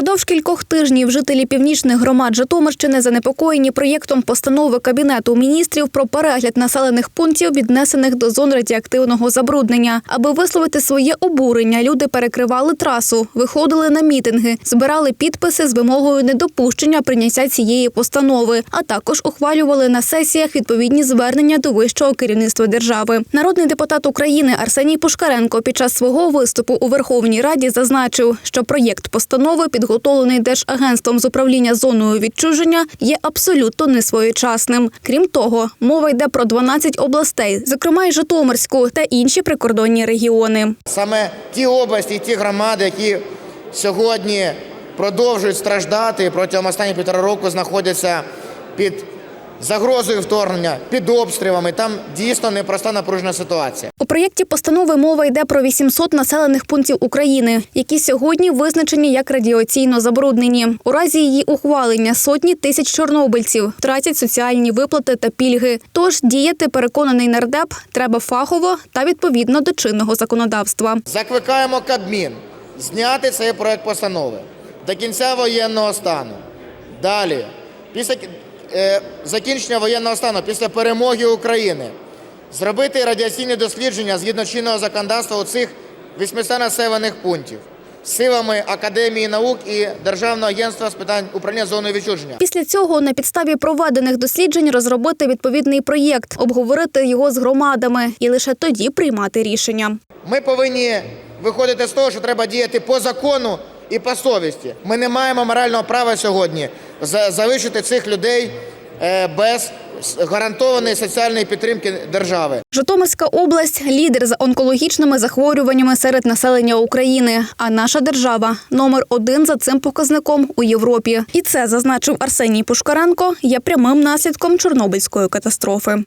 Упродовж кількох тижнів жителі північних громад Житомирщини занепокоєні проєктом постанови Кабінету міністрів про перегляд населених пунктів, віднесених до зон радіоактивного забруднення. Аби висловити своє обурення, люди перекривали трасу, виходили на мітинги, збирали підписи з вимогою недопущення прийняття цієї постанови, а також ухвалювали на сесіях відповідні звернення до вищого керівництва держави. Народний депутат України Арсеній Пушкаренко під час свого виступу у Верховній Раді зазначив, що проєкт постанови, підготовлений Держагентством з управління зоною відчуження, є абсолютно несвоєчасним. Крім того, мова йде про 12 областей, зокрема й Житомирську та інші прикордонні регіони. Саме ті області, і ті громади, які сьогодні продовжують страждати протягом останніх півтора року знаходяться під загрозою вторгнення, під обстрілами. Там дійсно непроста напружена ситуація. У проєкті постанови мова йде про 800 населених пунктів України, які сьогодні визначені як радіаційно забруднені. У разі її ухвалення сотні тисяч чорнобильців втратять соціальні виплати та пільги. Тож діяти, переконаний нардеп, треба фахово та відповідно до чинного законодавства. Закликаємо Кабмін зняти цей проект постанови до кінця воєнного стану. Далі, після закінчення воєнного стану, після перемоги України, зробити радіаційні дослідження згідно чинного законодавства у цих 800 населених пунктів силами Академії наук і Державного агентства з питань управління зоною відчуження. Після цього на підставі проведених досліджень розробити відповідний проєкт, обговорити його з громадами і лише тоді приймати рішення. Ми повинні виходити з того, що треба діяти по закону і по совісті. Ми не маємо морального права сьогодні залишити цих людей е, без гарантованої соціальної підтримки держави. Житомирська область лідер за онкологічними захворюваннями серед населення України. А наша держава номер один за цим показником у Європі. І це зазначив Арсеній Пушкаренко. Є прямим наслідком Чорнобильської катастрофи.